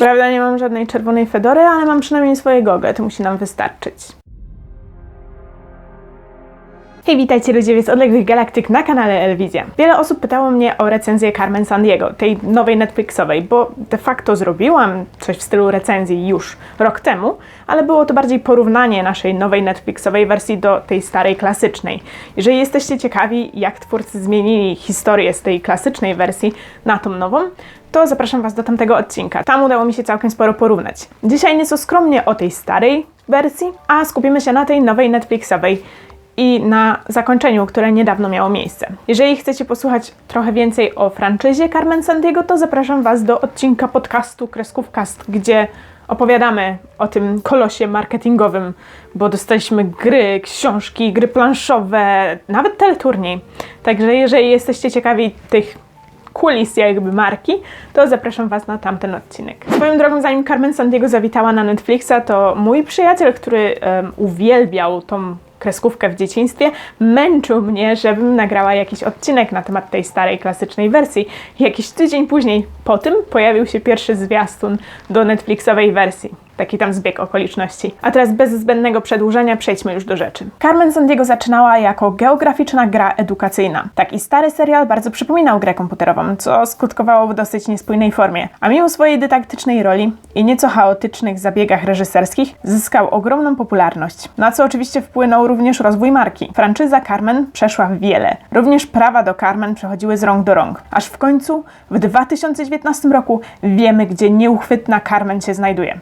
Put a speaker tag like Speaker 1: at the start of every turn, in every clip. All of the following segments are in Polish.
Speaker 1: Prawda, nie mam żadnej czerwonej fedory, ale mam przynajmniej swoje gogle, to musi nam wystarczyć. Hej, witajcie ludzie z odległych galaktyk na kanale Elwizja. Wiele osób pytało mnie o recenzję Carmen Sandiego, tej nowej Netflixowej, bo de facto zrobiłam coś w stylu recenzji już rok temu, ale było to bardziej porównanie naszej nowej Netflixowej wersji do tej starej klasycznej. Jeżeli jesteście ciekawi, jak twórcy zmienili historię z tej klasycznej wersji na tą nową, to zapraszam Was do tamtego odcinka. Tam udało mi się całkiem sporo porównać. Dzisiaj nieco skromnie o tej starej wersji, a skupimy się na tej nowej Netflixowej i na zakończeniu, które niedawno miało miejsce. Jeżeli chcecie posłuchać trochę więcej o franczyzie Carmen Sandiego, to zapraszam Was do odcinka podcastu Kreskówkast, gdzie opowiadamy o tym kolosie marketingowym, bo dostaliśmy gry, książki, gry planszowe, nawet teleturniej. Także jeżeli jesteście ciekawi tych kulis jakby marki, to zapraszam Was na tamten odcinek. Swoją drogą, zanim Carmen Sandiego zawitała na Netflixa, to mój przyjaciel, który um, uwielbiał tą kreskówkę w dzieciństwie, męczył mnie, żebym nagrała jakiś odcinek na temat tej starej, klasycznej wersji. Jakiś tydzień później po tym pojawił się pierwszy zwiastun do Netflixowej wersji. Taki tam zbieg okoliczności. A teraz bez zbędnego przedłużenia przejdźmy już do rzeczy. Carmen Sandiego zaczynała jako geograficzna gra edukacyjna. Taki stary serial bardzo przypominał grę komputerową, co skutkowało w dosyć niespójnej formie. A mimo swojej dydaktycznej roli i nieco chaotycznych zabiegach reżyserskich, zyskał ogromną popularność. Na co oczywiście wpłynął również rozwój marki. Franczyza Carmen przeszła wiele. Również prawa do Carmen przechodziły z rąk do rąk. Aż w końcu w 2019 roku wiemy, gdzie nieuchwytna Carmen się znajduje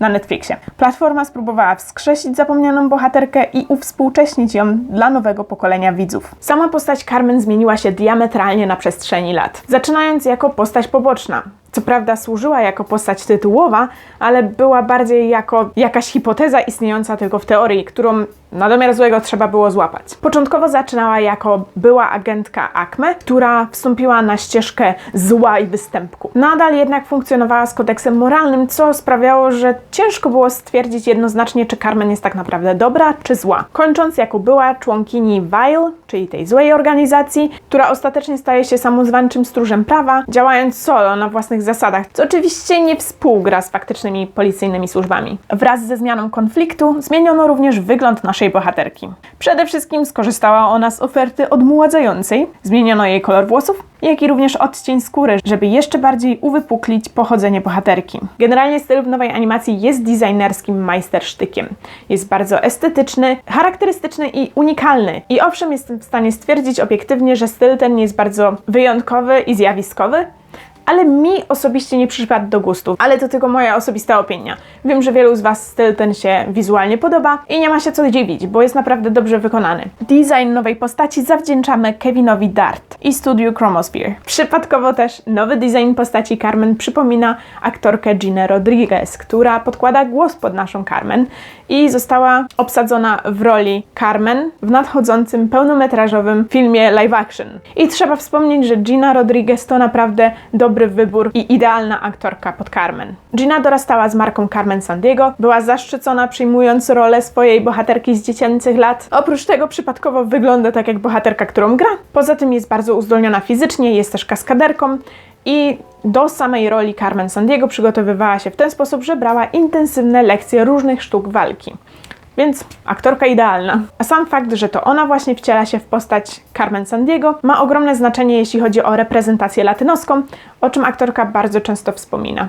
Speaker 1: na Netflixie. Platforma spróbowała wskrzesić zapomnianą bohaterkę i uwspółcześnić ją dla nowego pokolenia widzów. Sama postać Carmen zmieniła się diametralnie na przestrzeni lat. Zaczynając jako postać poboczna, co prawda służyła jako postać tytułowa, ale była bardziej jako jakaś hipoteza istniejąca tylko w teorii, którą na domiar złego trzeba było złapać. Początkowo zaczynała jako była agentka Akme, która wstąpiła na ścieżkę zła i występku. Nadal jednak funkcjonowała z kodeksem moralnym, co sprawiało, że ciężko było stwierdzić jednoznacznie, czy Carmen jest tak naprawdę dobra czy zła. Kończąc jako była członkini Vile, czyli tej złej organizacji, która ostatecznie staje się samozwańczym stróżem prawa, działając solo na własnych zasadach, co oczywiście nie współgra z faktycznymi policyjnymi służbami. Wraz ze zmianą konfliktu zmieniono również wygląd naszej bohaterki. Przede wszystkim skorzystała ona z oferty odmładzającej, zmieniono jej kolor włosów, jak i również odcień skóry, żeby jeszcze bardziej uwypuklić pochodzenie bohaterki. Generalnie styl w nowej animacji jest designerskim majstersztykiem. Jest bardzo estetyczny, charakterystyczny i unikalny. I owszem, jestem w stanie stwierdzić obiektywnie, że styl ten jest bardzo wyjątkowy i zjawiskowy, ale mi osobiście nie przypadł do gustu. Ale to tylko moja osobista opinia. Wiem, że wielu z Was styl ten się wizualnie podoba i nie ma się co dziwić, bo jest naprawdę dobrze wykonany. Design nowej postaci zawdzięczamy Kevinowi Dart i studiu Chromosphere. Przypadkowo też nowy design postaci Carmen przypomina aktorkę Ginę Rodriguez, która podkłada głos pod naszą Carmen i została obsadzona w roli Carmen w nadchodzącym pełnometrażowym filmie live action. I trzeba wspomnieć, że Gina Rodriguez to naprawdę dobry wybór i idealna aktorka pod Carmen. Gina dorastała z marką Carmen Sandiego, była zaszczycona przyjmując rolę swojej bohaterki z dziecięcych lat. Oprócz tego przypadkowo wygląda tak jak bohaterka, którą gra. Poza tym jest bardzo uzdolniona fizycznie, jest też kaskaderką i do samej roli Carmen Sandiego przygotowywała się w ten sposób, że brała intensywne lekcje różnych sztuk walki. Więc aktorka idealna. A sam fakt, że to ona właśnie wciela się w postać Carmen Sandiego, ma ogromne znaczenie, jeśli chodzi o reprezentację latynoską, o czym aktorka bardzo często wspomina.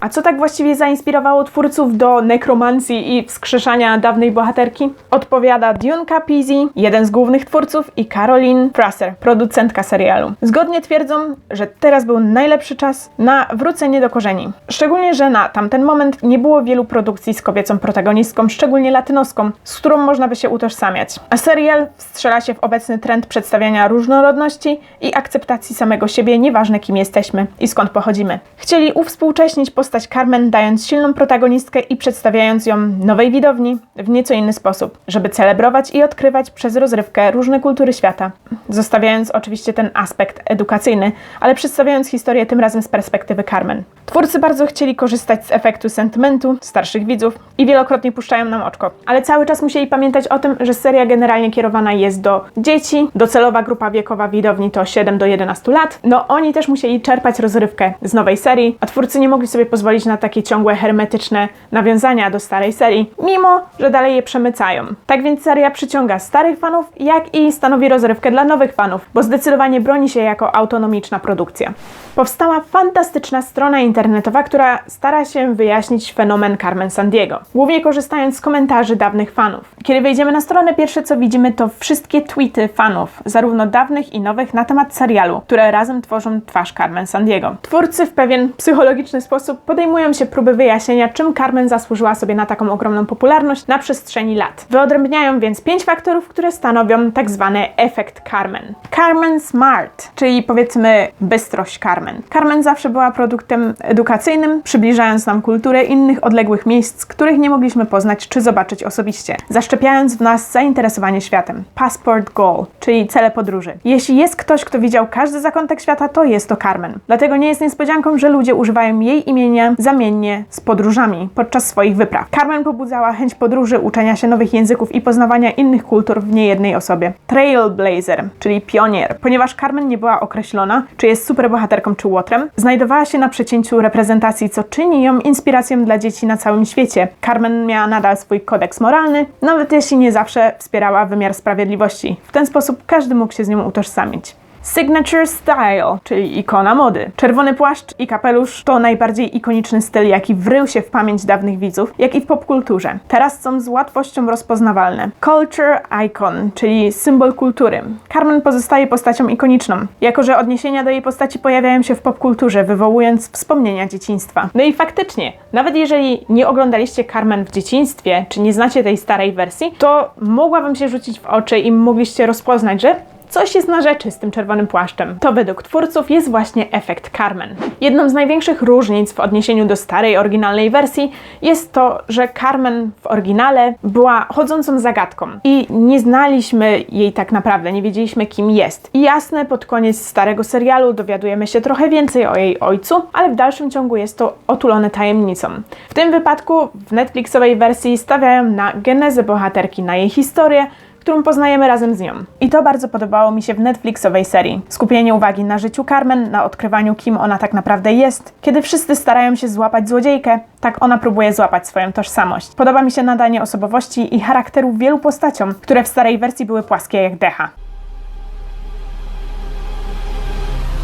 Speaker 1: A co tak właściwie zainspirowało twórców do nekromancji i wskrzeszania dawnej bohaterki? Odpowiada Dune Capizzi, jeden z głównych twórców, i Caroline Frasser, producentka serialu. Zgodnie twierdzą, że teraz był najlepszy czas na wrócenie do korzeni. Szczególnie, że na tamten moment nie było wielu produkcji z kobiecą protagonistką, szczególnie latynoską, z którą można by się utożsamiać. A serial strzela się w obecny trend przedstawiania różnorodności i akceptacji samego siebie, nieważne kim jesteśmy i skąd pochodzimy. Chcieli uwspółcześnić postać postać Carmen, dając silną protagonistkę i przedstawiając ją nowej widowni w nieco inny sposób, żeby celebrować i odkrywać przez rozrywkę różne kultury świata, zostawiając oczywiście ten aspekt edukacyjny, ale przedstawiając historię tym razem z perspektywy Carmen. Twórcy bardzo chcieli korzystać z efektu sentymentu starszych widzów i wielokrotnie puszczają nam oczko, ale cały czas musieli pamiętać o tym, że seria generalnie kierowana jest do dzieci, docelowa grupa wiekowa widowni to 7 do 11 lat. No oni też musieli czerpać rozrywkę z nowej serii, a twórcy nie mogli sobie pozwolić pozwolić na takie ciągłe, hermetyczne nawiązania do starej serii, mimo że dalej je przemycają. Tak więc seria przyciąga starych fanów, jak i stanowi rozrywkę dla nowych fanów, bo zdecydowanie broni się jako autonomiczna produkcja. Powstała fantastyczna strona internetowa, która stara się wyjaśnić fenomen Carmen Sandiego, głównie korzystając z komentarzy dawnych fanów. Kiedy wejdziemy na stronę, pierwsze co widzimy to wszystkie tweety fanów, zarówno dawnych i nowych, na temat serialu, które razem tworzą twarz Carmen Sandiego. Twórcy w pewien psychologiczny sposób podejmują się próby wyjaśnienia, czym Carmen zasłużyła sobie na taką ogromną popularność na przestrzeni lat. Wyodrębniają więc pięć faktorów, które stanowią tak zwany efekt Carmen. Carmen Smart, czyli powiedzmy bystrość Carmen. Carmen zawsze była produktem edukacyjnym, przybliżając nam kulturę innych odległych miejsc, których nie mogliśmy poznać czy zobaczyć osobiście, zaszczepiając w nas zainteresowanie światem. Passport Goal, czyli cele podróży. Jeśli jest ktoś, kto widział każdy zakątek świata, to jest to Carmen. Dlatego nie jest niespodzianką, że ludzie używają jej imienia zamiennie z podróżami podczas swoich wypraw. Carmen pobudzała chęć podróży, uczenia się nowych języków i poznawania innych kultur w niejednej osobie. Trailblazer, czyli pionier. Ponieważ Carmen nie była określona, czy jest superbohaterką czy łotrem, znajdowała się na przecięciu reprezentacji, co czyni ją inspiracją dla dzieci na całym świecie. Carmen miała nadal swój kodeks moralny, nawet jeśli nie zawsze wspierała wymiar sprawiedliwości. W ten sposób każdy mógł się z nią utożsamić. Signature Style, czyli ikona mody. Czerwony płaszcz i kapelusz to najbardziej ikoniczny styl, jaki wrył się w pamięć dawnych widzów, jak i w popkulturze. Teraz są z łatwością rozpoznawalne. Culture Icon, czyli symbol kultury. Carmen pozostaje postacią ikoniczną, jako że odniesienia do jej postaci pojawiają się w popkulturze, wywołując wspomnienia dzieciństwa. No i faktycznie, nawet jeżeli nie oglądaliście Carmen w dzieciństwie, czy nie znacie tej starej wersji, to mogłabym się rzucić w oczy i mogliście rozpoznać, że Coś jest na rzeczy z tym czerwonym płaszczem. To według twórców jest właśnie efekt Carmen. Jedną z największych różnic w odniesieniu do starej, oryginalnej wersji jest to, że Carmen w oryginale była chodzącą zagadką i nie znaliśmy jej tak naprawdę, nie wiedzieliśmy kim jest. I jasne, pod koniec starego serialu dowiadujemy się trochę więcej o jej ojcu, ale w dalszym ciągu jest to otulone tajemnicą. W tym wypadku w Netflixowej wersji stawiają na genezę bohaterki, na jej historię, którą poznajemy razem z nią. I to bardzo podobało mi się w Netflixowej serii. Skupienie uwagi na życiu Carmen, na odkrywaniu, kim ona tak naprawdę jest. Kiedy wszyscy starają się złapać złodziejkę, tak ona próbuje złapać swoją tożsamość. Podoba mi się nadanie osobowości i charakteru wielu postaciom, które w starej wersji były płaskie jak decha.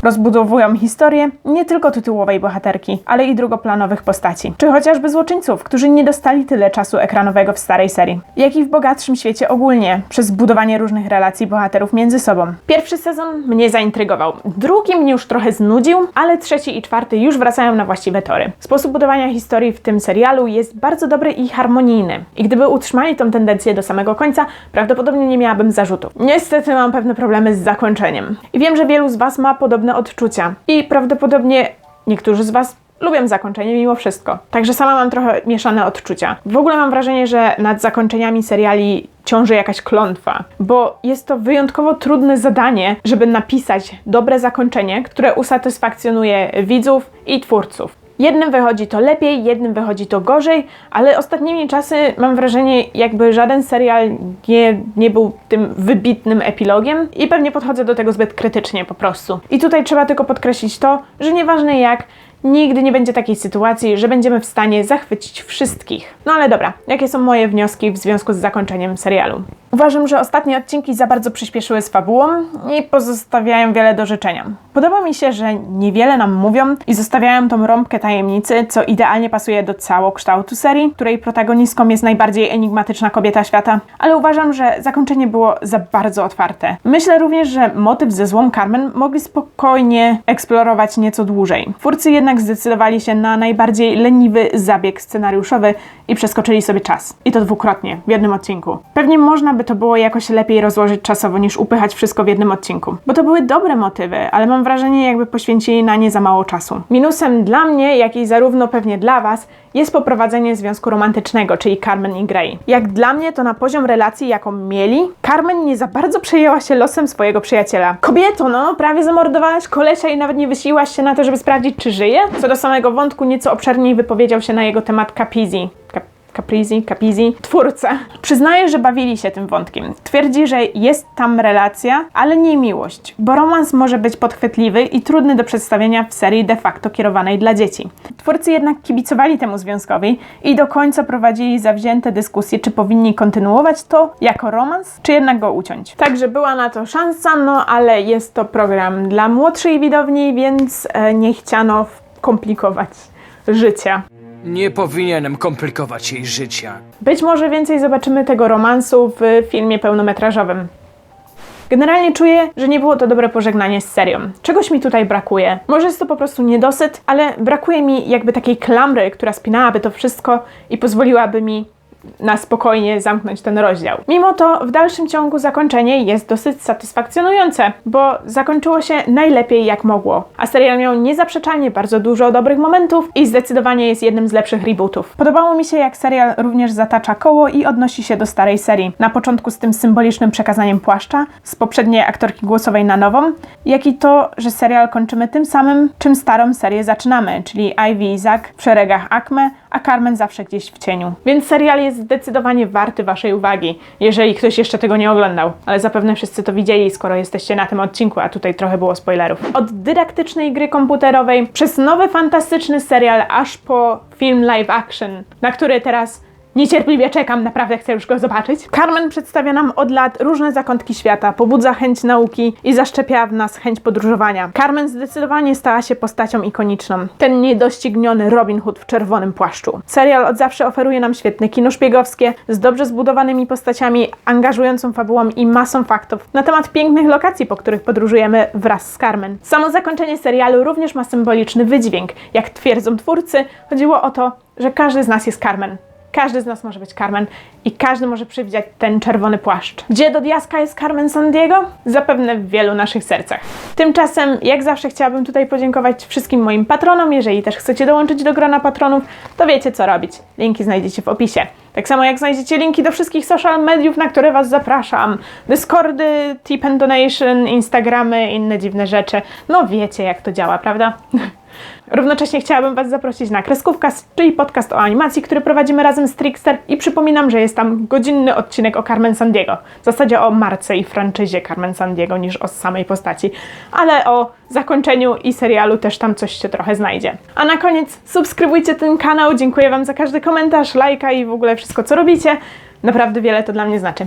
Speaker 1: Rozbudowują historię nie tylko tytułowej bohaterki, ale i drugoplanowych postaci, czy chociażby złoczyńców, którzy nie dostali tyle czasu ekranowego w starej serii, jak i w bogatszym świecie ogólnie, przez budowanie różnych relacji bohaterów między sobą. Pierwszy sezon mnie zaintrygował, drugi mnie już trochę znudził, ale trzeci i czwarty już wracają na właściwe tory. Sposób budowania historii w tym serialu jest bardzo dobry i harmonijny. I gdyby utrzymali tą tendencję do samego końca, prawdopodobnie nie miałabym zarzutów. Niestety mam pewne problemy z zakończeniem. I wiem, że wielu z Was ma podobne odczucia. I prawdopodobnie niektórzy z Was lubią zakończenie mimo wszystko. Także sama mam trochę mieszane odczucia. W ogóle mam wrażenie, że nad zakończeniami seriali ciąży jakaś klątwa, bo jest to wyjątkowo trudne zadanie, żeby napisać dobre zakończenie, które usatysfakcjonuje widzów i twórców. Jednym wychodzi to lepiej, jednym wychodzi to gorzej, ale ostatnimi czasy mam wrażenie, jakby żaden serial nie, nie był tym wybitnym epilogiem i pewnie podchodzę do tego zbyt krytycznie po prostu. I tutaj trzeba tylko podkreślić to, że nieważne jak, nigdy nie będzie takiej sytuacji, że będziemy w stanie zachwycić wszystkich. No ale dobra, jakie są moje wnioski w związku z zakończeniem serialu? Uważam, że ostatnie odcinki za bardzo przyspieszyły z fabułą i pozostawiają wiele do życzenia. Podoba mi się, że niewiele nam mówią i zostawiają tą rąbkę tajemnicy, co idealnie pasuje do całokształtu serii, której protagonistką jest najbardziej enigmatyczna kobieta świata, ale uważam, że zakończenie było za bardzo otwarte. Myślę również, że motyw ze złą Carmen mogli spokojnie eksplorować nieco dłużej. Twórcy jednak zdecydowali się na najbardziej leniwy zabieg scenariuszowy i przeskoczyli sobie czas. I to dwukrotnie, w jednym odcinku. Pewnie można by to było jakoś lepiej rozłożyć czasowo niż upychać wszystko w jednym odcinku. Bo to były dobre motywy, ale mam wrażenie, jakby poświęcili na nie za mało czasu. Minusem dla mnie, jak i zarówno pewnie dla Was, jest poprowadzenie związku romantycznego, czyli Carmen i Grey. Jak dla mnie, to na poziom relacji, jaką mieli, Carmen nie za bardzo przejęła się losem swojego przyjaciela. Kobieto, no, prawie zamordowałaś kolesia i nawet nie wysiłaś się na to, żeby sprawdzić, czy żyje? Co do samego wątku, nieco obszerniej wypowiedział się na jego temat Capizi. Cap Caprizi, Capizi, twórca, przyznaje, że bawili się tym wątkiem. Twierdzi, że jest tam relacja, ale nie miłość, bo romans może być podchwytliwy i trudny do przedstawienia w serii de facto kierowanej dla dzieci. Twórcy jednak kibicowali temu związkowi i do końca prowadzili zawzięte dyskusje, czy powinni kontynuować to jako romans, czy jednak go uciąć. Także była na to szansa, no ale jest to program dla młodszej widowni, więc e, nie chciano komplikować życia.
Speaker 2: Nie powinienem komplikować jej życia.
Speaker 1: Być może więcej zobaczymy tego romansu w filmie pełnometrażowym. Generalnie czuję, że nie było to dobre pożegnanie z serią. Czegoś mi tutaj brakuje. Może jest to po prostu niedosyt, ale brakuje mi jakby takiej klamry, która spinałaby to wszystko i pozwoliłaby mi na spokojnie zamknąć ten rozdział. Mimo to w dalszym ciągu zakończenie jest dosyć satysfakcjonujące, bo zakończyło się najlepiej jak mogło. A serial miał niezaprzeczalnie bardzo dużo dobrych momentów i zdecydowanie jest jednym z lepszych rebootów. Podobało mi się jak serial również zatacza koło i odnosi się do starej serii. Na początku z tym symbolicznym przekazaniem płaszcza z poprzedniej aktorki głosowej na nową, jak i to, że serial kończymy tym samym, czym starą serię zaczynamy, czyli Ivy i Zack w szeregach Acme, a Carmen zawsze gdzieś w cieniu. Więc serial jest zdecydowanie warty Waszej uwagi, jeżeli ktoś jeszcze tego nie oglądał. Ale zapewne wszyscy to widzieli, skoro jesteście na tym odcinku, a tutaj trochę było spoilerów. Od dydaktycznej gry komputerowej, przez nowy fantastyczny serial, aż po film live action, na który teraz Niecierpliwie czekam, naprawdę chcę już go zobaczyć. Carmen przedstawia nam od lat różne zakątki świata, pobudza chęć nauki i zaszczepia w nas chęć podróżowania. Carmen zdecydowanie stała się postacią ikoniczną. Ten niedościgniony Robin Hood w czerwonym płaszczu. Serial od zawsze oferuje nam świetne kino szpiegowskie, z dobrze zbudowanymi postaciami, angażującą fabułą i masą faktów na temat pięknych lokacji, po których podróżujemy wraz z Carmen. Samo zakończenie serialu również ma symboliczny wydźwięk. Jak twierdzą twórcy, chodziło o to, że każdy z nas jest Carmen. Każdy z nas może być Carmen i każdy może przewidzieć ten czerwony płaszcz. Gdzie do diaska jest Carmen Sandiego? Zapewne w wielu naszych sercach. Tymczasem, jak zawsze, chciałabym tutaj podziękować wszystkim moim patronom. Jeżeli też chcecie dołączyć do grona patronów, to wiecie co robić. Linki znajdziecie w opisie. Tak samo jak znajdziecie linki do wszystkich social mediów, na które Was zapraszam. Discordy, Tip and Donation, Instagramy, inne dziwne rzeczy. No wiecie jak to działa, prawda? Równocześnie chciałabym Was zaprosić na Kreskówka, czyli podcast o animacji, który prowadzimy razem z Trickster i przypominam, że jest tam godzinny odcinek o Carmen Sandiego. W zasadzie o marce i franczyzie Carmen Sandiego niż o samej postaci, ale o zakończeniu i serialu też tam coś się trochę znajdzie. A na koniec subskrybujcie ten kanał, dziękuję Wam za każdy komentarz, lajka i w ogóle wszystko co robicie. Naprawdę wiele to dla mnie znaczy.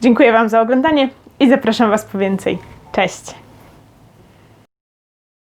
Speaker 1: Dziękuję Wam za oglądanie i zapraszam Was po więcej. Cześć!